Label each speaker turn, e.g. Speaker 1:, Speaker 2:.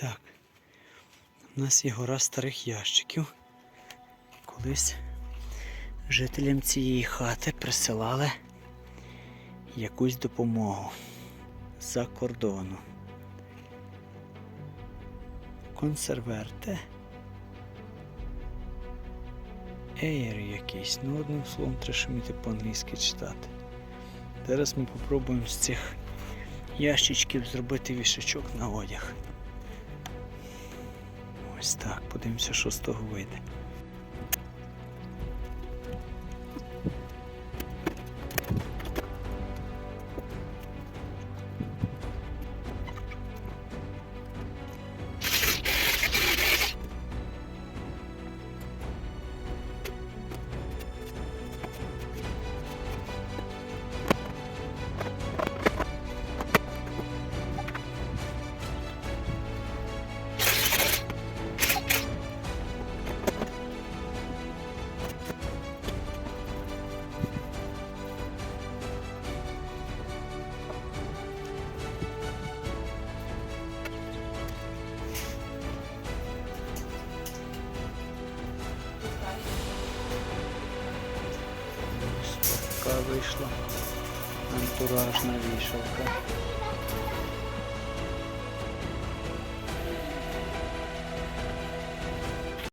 Speaker 1: Так. У нас є гора старих ящиків. Колись жителям цієї хати присилали якусь допомогу з-за кордону. Консерверте. Ейр якийсь. Ну, одним словом, треба вміти по-англійськи читати. Зараз ми попробуємо з цих ящичків зробити вішачок на одяг. Ось так, подивимося, що з того вийде. Така вийшла антуражна вішалка.